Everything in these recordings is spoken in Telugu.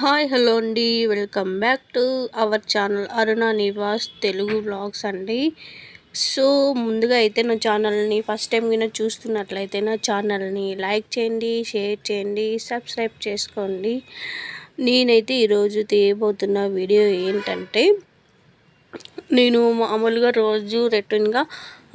హాయ్ హలో అండి. Welcome back to our channel Aruna Nivas Telugu vlogs అండి. సో ముందుగా అయితే నా ఛానల్ని ఫస్ట్ టైం కింద చూస్తున్నట్లయితే నా ఛానల్ని లైక్ చేయండి షేర్ చేయండి సబ్స్క్రైబ్ చేసుకోండి. నేనైతే ఈరోజు తీయబోతున్న వీడియో ఏంటంటే నేను మామూలుగా రోజు రొటీన్గా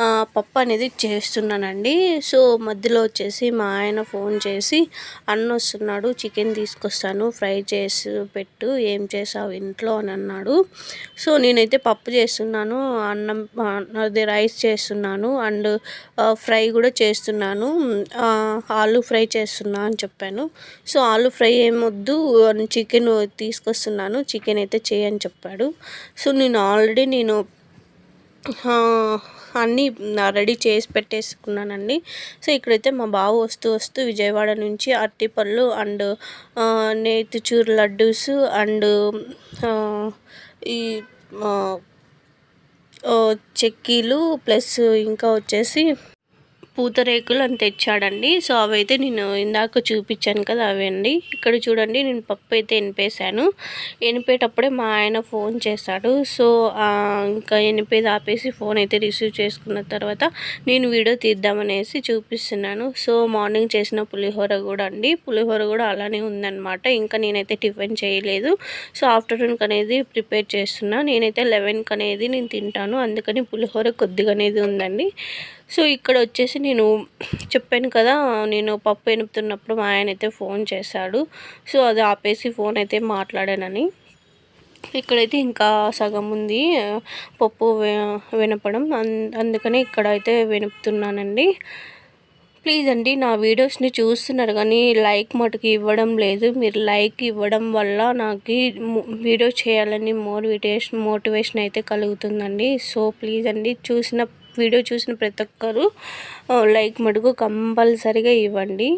పప్పు అనేది చేస్తున్నానండి. సో మధ్యలో వచ్చేసి మా ఆయన ఫోన్ చేసి అన్న వస్తున్నాడు చికెన్ తీసుకొస్తాను ఫ్రై చేసి పెట్టు ఏం చేసావు ఇంట్లో? అని అన్నాడు. సో నేనైతే పప్పు చేస్తున్నాను అన్నం అదే రైస్ చేస్తున్నాను అండ్ ఫ్రై కూడా చేస్తున్నాను ఆలు ఫ్రై చేస్తున్నా అని చెప్పాను. సో ఆలు ఫ్రై ఏమొద్దు చికెన్ తీసుకొస్తున్నాను చికెన్ అయితే చేయని చెప్పాడు. సో నేను ఆల్రెడీ నేను అన్నీ రెడీ చేసి పెట్టేసుకున్నానండి. సో ఇక్కడైతే మా బావ వస్తూ వస్తూ విజయవాడ నుంచి అరటిపళ్ళు అండ్ నేతిచూరు లడ్డూస్ అండ్ ఈ చెక్కీలు ప్లస్ ఇంకా వచ్చేసి పూతరేకులు అని తెచ్చాడండి. సో అవైతే నేను ఇందాక చూపించాను కదా అవండి. ఇక్కడ చూడండి నేను పప్పు అయితే ఎనిపేశాను. ఎనిపేటప్పుడే మా ఆయన ఫోన్ చేశాడు. సో ఇంకా ఎనిపేది ఆపేసి ఫోన్ అయితే రిసీవ్ చేసుకున్న తర్వాత నేను వీడియో తీద్దామనేసి చూపిస్తున్నాను. సో మార్నింగ్ చేసిన పులిహోర కూడా అండి. పులిహోర కూడా అలానే ఉందన్నమాట. ఇంకా నేనైతే టిఫిన్ చేయలేదు. సో ఆఫ్టర్నూన్కి అనేది ప్రిపేర్ చేస్తున్నా. నేనైతే లెవెన్కి అనేది నేను తింటాను. అందుకని పులిహోర కొద్దిగా అనేది ఉందండి. సో ఇక్కడ వచ్చేసి నేను చెప్పాను కదా నేను పప్పు ఎనుపుతున్నప్పుడు మా ఆయన అయితే ఫోన్ చేశాడు. సో అది ఆపేసి ఫోన్ అయితే మాట్లాడానని. ఇక్కడైతే ఇంకా సగం ఉంది పప్పు వినపడం. అందుకని ఇక్కడ అయితే వినుపుతున్నానండి. ప్లీజ్ అండి నా వీడియోస్ని చూస్తున్నారు కానీ లైక్ మటుకు ఇవ్వడం లేదు. మీరు లైక్ ఇవ్వడం వల్ల నాకు వీడియో చేయాలని మోటివేషన్ మోటివేషన్ అయితే కలుగుతుందండి. సో ప్లీజ్ అండి చూసిన వీడియో చూసిన ప్రతి ఒక్కరు లైక్ మటుకు కంపల్సరిగా ఇవ్వండి.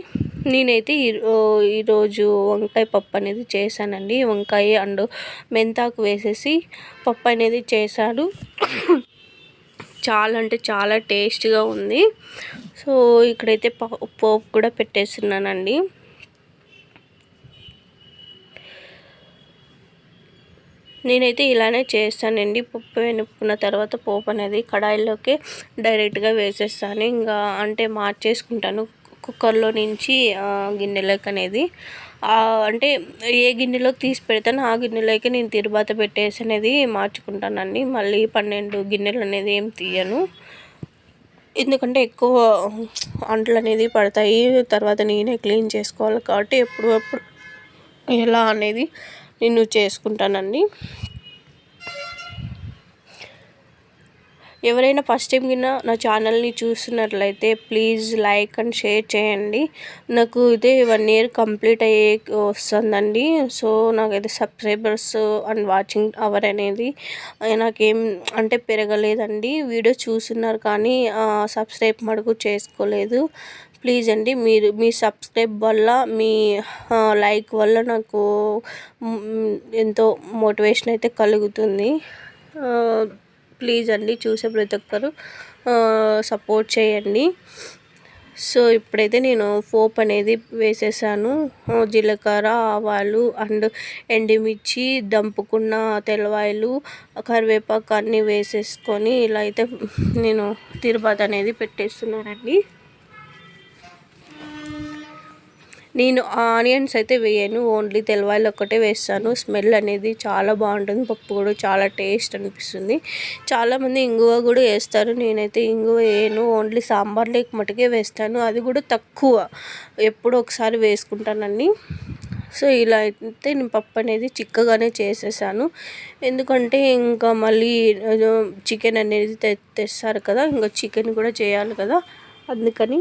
నేనైతే ఈరోజు వంకాయ పప్పు అనేది చేశానండి. వంకాయ అండ్ మెంతాకు వేసేసి పప్పు అనేది చేశాను. చాలా అంటే చాలా టేస్ట్గా ఉంది. సో ఇక్కడైతే పోపు కూడా పెట్టేస్తున్నానండి. నేనైతే ఇలానే చేస్తానండి. పప్పు వెనుక్కున్న తర్వాత పోపు అనేది కడాయిలోకి డైరెక్ట్గా వేసేస్తాను. ఇంకా అంటే మార్చేసుకుంటాను కుక్కర్లో నుంచి గిన్నెలోకి అనేది. అంటే ఏ గిన్నెలోకి తీసి పెడతానో ఆ గిన్నెలోకి నేను తిరువాత పెట్టేసి అనేది మార్చుకుంటానండి. మళ్ళీ పన్నెండు గిన్నెలు అనేది ఏం తీయను. ఎందుకంటే ఎక్కువ అంట్లు అనేది పడతాయి. తర్వాత నేనే క్లీన్ చేసుకోవాలి కాబట్టి ఎప్పుడు ఎలా అనేది నేను చేసుకుంటానండి. ఎవరైనా ఫస్ట్ టైం కింద నా ఛానల్ని చూస్తున్నట్లయితే ప్లీజ్ లైక్ అండ్ షేర్ చేయండి. నాకు ఇదే వన్ ఇయర్ కంప్లీట్ అయ్యే వస్తుందండి. సో నాకైతే సబ్స్క్రైబర్స్ అండ్ వాచింగ్ అవర్ అనేది నాకేం అంటే పెరగలేదండి. వీడియో చూస్తున్నారు కానీ సబ్స్క్రైబ్ మడుగు చేసుకోలేదు. ప్లీజ్ అండి మీరు మీ సబ్స్క్రైబ్ వల్ల మీ లైక్ వల్ల నాకు ఎంతో మోటివేషన్ అయితే కలుగుతుంది. ప్లీజ్ అండి చూసే ప్రతి ఒక్కరు సపోర్ట్ చేయండి. సో ఇప్పుడైతే నేను పోప్ అనేది వేసేసాను. జీలకర్ర ఆవాలు అండ్ ఎండుమిర్చి దంపుకున్న తెల్లవాయలు కరివేపాకు అన్నీ వేసేసుకొని ఇలా అయితే నేను తిరుపతి అనేది పెట్టేస్తున్నానండి. నేను ఆనియన్స్ అయితే వేయను ఓన్లీ తెల్లవాయలు ఒక్కటే వేస్తాను. స్మెల్ అనేది చాలా బాగుంటుంది పప్పు కూడా చాలా టేస్ట్ అనిపిస్తుంది. చాలామంది ఇంగువ కూడా వేస్తారు నేనైతే ఇంగువ వేయను ఓన్లీ సాంబార్లోకి మటుకే వేస్తాను. అది కూడా తక్కువ ఎప్పుడో ఒకసారి వేసుకుంటానండి సో ఇలా అయితే నేను పప్పు అనేది చిక్కగానే చేసేసాను. ఎందుకంటే ఇంకా మళ్ళీ చికెన్ అనేది తె తెస్తారు కదా ఇంకా చికెన్ కూడా చేయాలి కదా అందుకని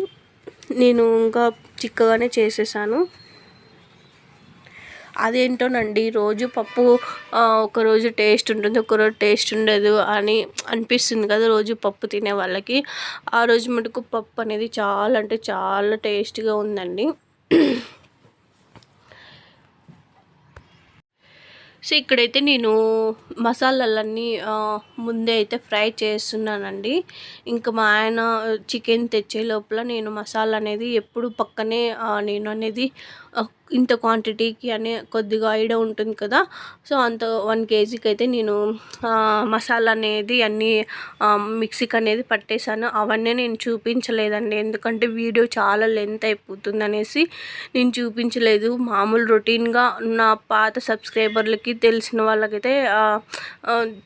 నేను ఇంకా చిక్కగానే చేసేసాను. అదేంటోనండి రోజు పప్పు ఒకరోజు టేస్ట్ ఉంటుంది ఒకరోజు టేస్ట్ ఉండదు అని అనిపిస్తుంది కదా రోజు పప్పు తినే వాళ్ళకి. ఆ రోజు మటుకు పప్పు అనేది చాలా అంటే చాలా టేస్ట్గా ఉందండి. సో ఇక్కడైతే నేను మసాలాలన్నీ ముందే అయితే ఫ్రై చేస్తున్నానండి. ఇంకా మా ఆయన చికెన్ తెచ్చే లోపల నేను మసాలా అనేది ఎప్పుడు పక్కనే నేను అనేది ఇంత క్వాంటిటీకి అనే కొద్దిగా ఐడియా ఉంటుంది కదా. సో అంత వన్ కేజీకి అయితే నేను మసాలా అనేది అన్నీ మిక్సీకి అనేది పట్టేశాను. అవన్నీ నేను చూపించలేదండి. ఎందుకంటే వీడియో చాలా లెంత్ అయిపోతుంది అనేసి నేను చూపించలేదు. మామూలు రొటీన్గా నా పాత సబ్స్క్రైబర్లకి తెలిసిన వాళ్ళకైతే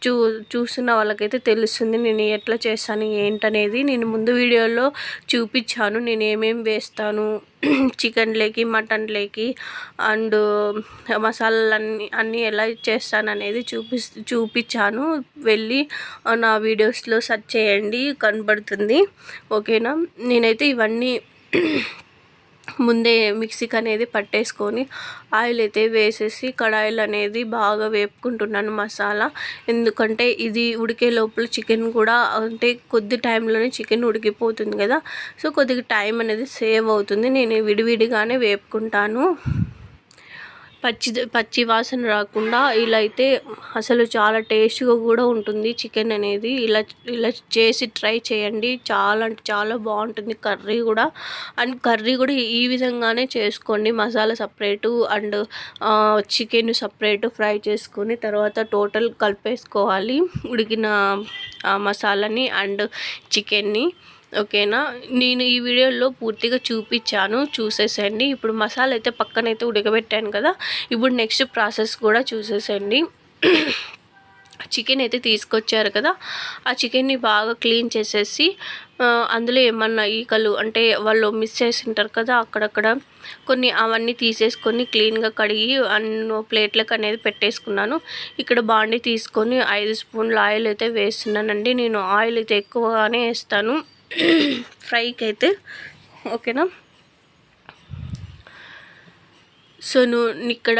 చూ చూస్తున్న వాళ్ళకైతే తెలుస్తుంది నేను ఎట్లా చేస్తాను ఏంటనేది. నేను ముందు వీడియోలో చూపించాను. నేను ఏమేమి వేస్తాను చికెన్లోకి మటన్లోకి అండ్ మసాలాలన్నీ అన్నీ ఎలా చేస్తాననేది చూపి చూపించాను. వెళ్ళి నా వీడియోస్లో సెర్చ్ చేయండి. కనబడుతుంది. ఓకేనా? నేనైతే ఇవన్నీ ముందే మిక్సీకి అనేది పట్టేసుకొని ఆయిల్ అయితే వేసేసి కడాయిలు అనేది బాగా వేపుకుంటున్నాను మసాలా. ఎందుకంటే ఇది ఉడికే లోపల చికెన్ కూడా అంటే కొద్ది టైంలోనే చికెన్ ఉడికిపోతుంది కదా. సో కొద్దిగా టైం అనేది సేవ్ అవుతుంది. నేను విడివిడిగానే వేపుకుంటాను. పచ్చి పచ్చి వాసన రాకుండా ఇలా అయితే అసలు చాలా టేస్ట్గా కూడా ఉంటుంది చికెన్ అనేది. ఇలా ఇలా చేసి ట్రై చేయండి. చాలా అంటే చాలా బాగుంటుంది కర్రీ కూడా. అండ్ కర్రీ కూడా ఈ విధంగానే చేసుకోండి. Masala separate and chicken separate fry చేసుకొని తర్వాత టోటల్ కలిపేసుకోవాలి. ఉడికిన మసాలాని అండ్ చికెన్ని. ఓకేనా? నేను ఈ వీడియోలో పూర్తిగా చూపించాను చూసేసండి ఇప్పుడు మసాలా అయితే పక్కనైతే ఉడకబెట్టాను కదా ఇప్పుడు నెక్స్ట్ ప్రాసెస్ కూడా చూసేసండి చికెన్ అయితే తీసుకొచ్చారు కదా ఆ చికెన్ని బాగా క్లీన్ చేసేసి అందులో ఏమన్నా ఈకలు అంటే వాళ్ళు మిస్ చేసి ఉంటారు కదా అక్కడక్కడ కొన్ని అవన్నీ తీసేసుకొని క్లీన్గా కడిగి అన్ని ప్లేట్లకు అనేది పెట్టేసుకున్నాను. ఇక్కడ బాండి తీసుకొని ఐదు స్పూన్ల ఆయిల్ అయితే వేస్తున్నానండి. నేను ఆయిల్ అయితే ఎక్కువగానే వేస్తాను. ఫ్రైకి అయితే ఓకేనా? సో నువ్వు ఇక్కడ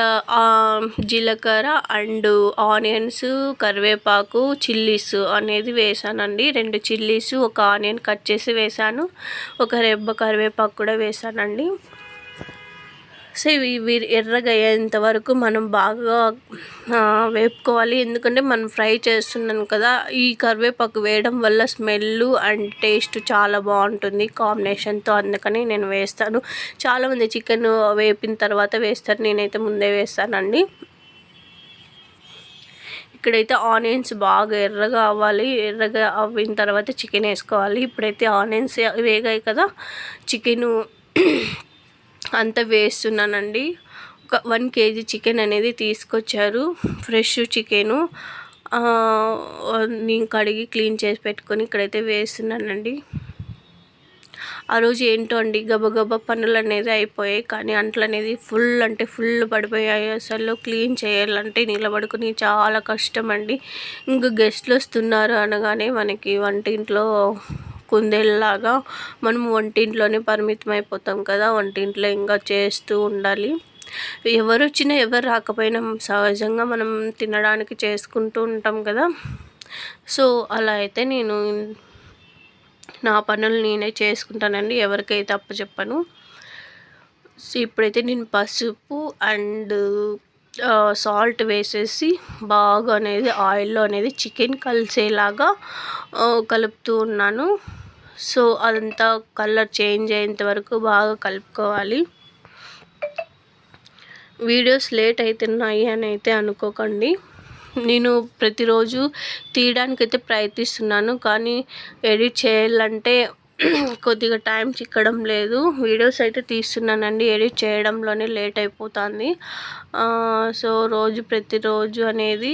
జీలకర్ర అండ్ ఆనియన్స్ కరివేపాకు చిల్లీస్ అనేది వేసానండి. రెండు చిల్లీస్ ఒక ఆనియన్ కట్ చేసి వేసాను. ఒక రెబ్బ కరివేపాకు కూడా వేసానండి. సో ఇవి ఎర్రగా అయ్యేంత వరకు మనం బాగా వేపుకోవాలి. ఎందుకంటే మనం ఫ్రై చేస్తున్నాం కదా ఈ కరివేపాకు వేయడం వల్ల స్మెల్ అండ్ టేస్ట్ చాలా బాగుంటుంది కాంబినేషన్తో. అందుకని నేను వేస్తాను. చాలామంది చికెన్ వేపిన తర్వాత వేస్తారు. నేనైతే ముందే వేస్తానండి. ఇక్కడైతే ఆనియన్స్ బాగా ఎర్రగా అవ్వాలి. ఎర్రగా అవ్విన తర్వాత చికెన్ వేసుకోవాలి. ఇప్పుడైతే ఆనియన్స్ వేగాయి కదా చికెను అంత వేస్తున్నానండి. ఒక వన్ కేజీ చికెన్ అనేది తీసుకొచ్చారు. Fresh chicken. నేను కడిగి క్లీన్ చేసి పెట్టుకొని ఇక్కడైతే వేస్తున్నానండి. ఆ రోజు ఏంటో అండి గబగబ పనులు అనేది అయిపోయాయి. కానీ అంట్లు అనేది ఫుల్ అంటే ఫుల్ పడిపోయాయి. అసలు క్లీన్ చేయాలంటే నిలబడుకుని చాలా కష్టం అండి ఇంకా గెస్ట్లు వస్తున్నారు అనగానే మనకి వంటింట్లో కుందేళ్ళలాగా మనం వంటింట్లోనే పరిమితం అయిపోతాం కదా వంటింట్లో ఇంకా చేస్తూ ఉండాలి. ఎవరు వచ్చినా ఎవరు రాకపోయినా సహజంగా మనం తినడానికి చేసుకుంటూ ఉంటాం కదా. సో అలా అయితే నేను నా పనులు నేనే చేసుకుంటానండి ఎవరికైతే అప్పు చెప్పను సో ఇప్పుడైతే నేను పసుపు అండ్ సాల్ట్ వేసేసి బాగా అనేది ఆయిల్లో అనేది చికెన్ కలిసేలాగా కలుపుతూ ఉన్నాను. సో అదంతా కలర్ చేంజ్ అయ్యేంత వరకు బాగా కలుపుకోవాలి. వీడియోస్ లేట్ అవుతున్నాయి అని అయితే అనుకోకండి. నేను ప్రతిరోజు తీయడానికైతే ప్రయత్నిస్తున్నాను కానీ ఎడిట్ చేయాలంటే కొద్దిగా టైం చిక్కడం లేదు. వీడియోస్ అయితే తీస్తున్నానండి ఎడిట్ చేయడంలోనే లేట్ అయిపోతుంది. సో రోజు ప్రతిరోజు అనేది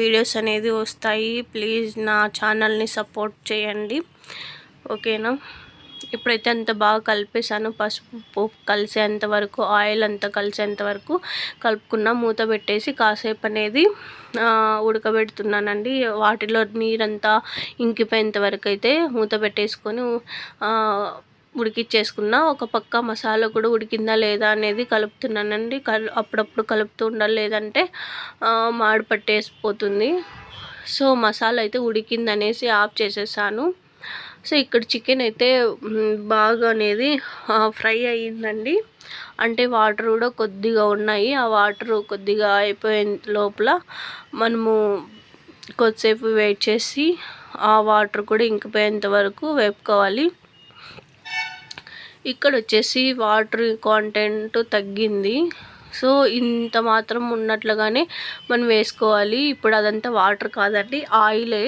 వీడియోస్ అనేది వస్తాయి. ప్లీజ్ నా ఛానల్ని సపోర్ట్ చేయండి. ఓకేనా? ఇప్పుడైతే అంత బాగా కలిపేసాను పసుపు కలిసేంత వరకు ఆయిల్ అంతా కలిసేంత వరకు కలుపుకున్న మూత పెట్టేసి కాసేపు అనేది ఉడకబెడుతున్నానండి. వాటిలో నీరంతా ఇంకిపోయేంత వరకు అయితే మూత పెట్టేసుకొని ఉడికిచ్చేసుకున్న. ఒక పక్క మసాలా కూడా ఉడికిందా లేదా అనేది కలుపుతున్నానండి. కల్ అప్పుడప్పుడు కలుపుతూ ఉండాలి లేదంటే మాడి పట్టేసిపోతుంది సో మసాలా అయితే ఉడికిందనేసి ఆఫ్ చేసేసాను. సో ఇక్కడ చికెన్ అయితే బాగా అనేది ఫ్రై అయ్యిందండి. అంటే వాటర్ కూడా కొద్దిగా ఉన్నాయి. ఆ వాటర్ కొద్దిగా అయిపోయే లోపల మనము కొద్దిసేపు వెయిట్ చేసి ఆ వాటర్ కూడా ఇంకిపోయేంత వరకు వేపుకోవాలి. ఇక్కడ వచ్చేసి వాటర్ కాంటెంట్ తగ్గింది. సో ఇంత మాత్రం ఉన్నట్లుగానే మనం వేసుకోవాలి. ఇప్పుడు అదంతా వాటర్ కాదండి ఆయిలే.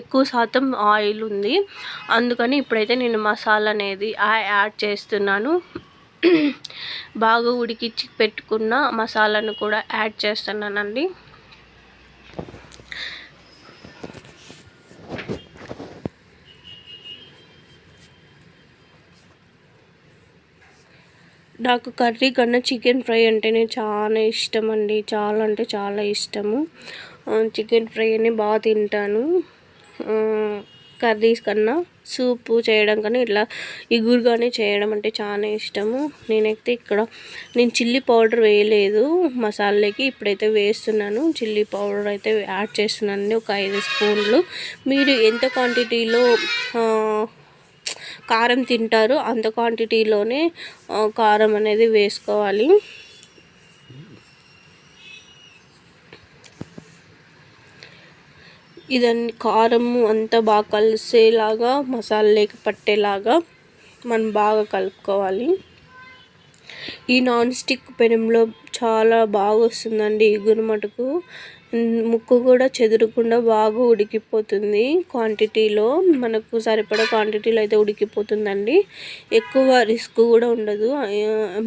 ఎక్కువ శాతం ఆయిల్ ఉంది. అందుకని ఇప్పుడైతే నేను మసాలా అనేది యాడ్ చేస్తున్నాను. బాగా ఉడికించి పెట్టుకున్న మసాలాను కూడా యాడ్ చేస్తున్నానండి. నాకు కర్రీ కన్నా చికెన్ ఫ్రై అంటేనే చాలా ఇష్టం అండి చాలా అంటే చాలా ఇష్టము. చికెన్ ఫ్రైని బాగా తింటాను. కర్రీస్ కన్నా సూప్ చేయడం కన్నా ఇట్లా ఇగురుగానే చేయడం అంటే చాలా ఇష్టము. నేనైతే ఇక్కడ నేను చిల్లీ పౌడర్ వేయలేదు. మసాలాకి ఇప్పుడైతే వేస్తున్నాను. చిల్లీ పౌడర్ అయితే యాడ్ చేస్తున్నాను ఒక ఐదు స్పూన్లు. మీరు ఎంత క్వాంటిటీలో కారం తింటారు. అంత క్వాంటిటీలోనే కారం అనేది వేసుకోవాలి. ఇదన్నీ కారము అంతా బాగా కలిసేలాగా మసాలాకి పట్టేలాగా మనం బాగా కలుపుకోవాలి. ఈ నాన్ స్టిక్ పెనంలో చాలా బాగా వస్తుందండి ఇగురు మటుకు ముక్కు కూడా చెదరకుండా బాగా ఉడికిపోతుంది క్వాంటిటీలో. మనకు సరిపడా క్వాంటిటీలో అయితే ఉడికిపోతుందండి. ఎక్కువ రిస్క్ కూడా ఉండదు.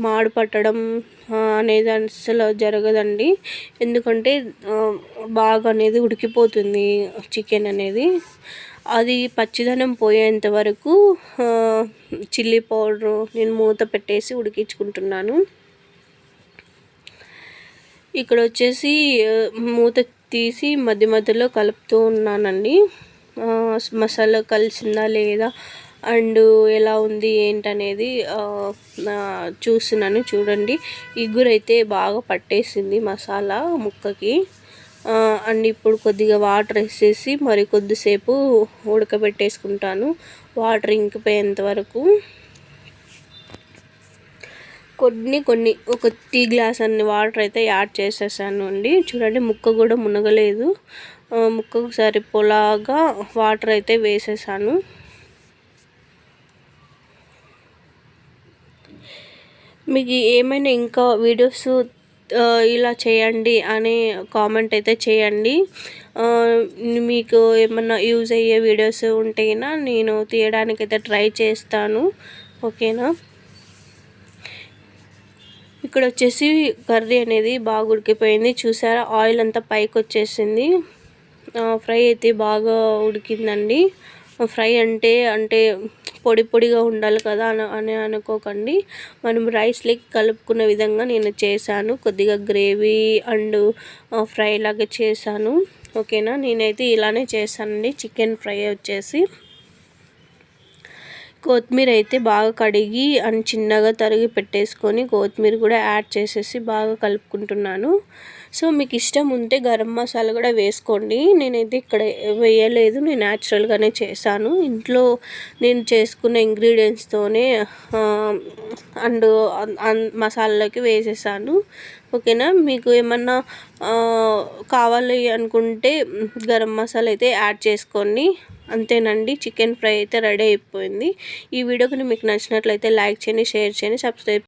మాడు పట్టడం అనేది అసలు జరగదండి. ఎందుకంటే బాగా అనేది ఉడికిపోతుంది చికెన్ అనేది. అది పచ్చిదనం పోయేంత వరకు చిల్లీ పౌడరు నేను మూత పెట్టేసి ఉడికించుకుంటున్నాను. ఇక్కడ వచ్చేసి మూత తీసి మధ్య మధ్యలో కలుపుతూ ఉన్నానండి. మసాలా కలిసిందా లేదా అండ్ ఎలా ఉంది ఏంటనేది చూస్తున్నాను చూడండి. ఇగురైతే బాగా పట్టేసింది మసాలా ముక్కకి. అండ్ ఇప్పుడు కొద్దిగా వాటర్ వేసేసి మరి కొద్దిసేపు ఉడకబెట్టేసుకుంటాను వాటర్ ఇంకిపోయేంత వరకు. కొన్ని కొన్ని. ఒక టీ గ్లాస్ అన్ని వాటర్ అయితే యాడ్ చేసేసాను అండి. చూడండి ముక్క కూడా మునగలేదు. ముక్కకు సరిపోలాగా వాటర్ అయితే వేసేసాను. మీకు ఏమైనా ఇంకా వీడియోస్ ఇలా చేయండి అనే కామెంట్ అయితే చేయండి. మీకు ఏమన్నా యూజ్ అయ్యే వీడియోస్ ఉంటేనా నేను తీయడానికైతే ట్రై చేస్తాను. ఓకేనా? ఇక్కడ వచ్చేసి కర్రీ అనేది బాగా ఉడికిపోయింది చూసారా? ఆయిల్ అంతా పైకి వచ్చేసింది ఫ్రై అయితే బాగా ఉడికిందండి. ఫ్రై అంటే అంటే పొడి పొడిగా ఉండాలి కదా అని అని అనుకోకండి. మనం రైస్లోకి కలుపుకున్న విధంగా నేను చేశాను. కొద్దిగా గ్రేవీ అండ్ ఫ్రై లాగా చేశాను. ఓకేనా? నేనైతే ఇలానే చేశానండి. చికెన్ ఫ్రై వచ్చేసి. కొత్తిమీర అయితే బాగా కడిగి అని చిన్నగా తరిగి పెట్టేసుకొని కొత్తిమీర కూడా యాడ్ చేసేసి బాగా కలుపుకుంటున్నాను. సో మీకు ఇష్టం ఉంటే గరం మసాలా కూడా వేసుకోండి. నేనైతే ఇక్కడ వేయలేదు. నేను న్యాచురల్గానే చేశాను. ఇంట్లో నేను చేసుకున్న ఇంగ్రీడియంట్స్తోనే అండ్ మసాలాలోకి వేసేసాను. ఓకేనా? మీకు ఏమన్నా కావాలి అనుకుంటే గరం మసాలా అయితే యాడ్ చేసుకోండి. అంతేనండి. చికెన్ ఫ్రై అయితే రెడీ అయిపోయింది. ఈ వీడియో మీకు నచ్చినట్లయితే లైక్ చేయండి షేర్ చేయండి సబ్స్క్రైబ్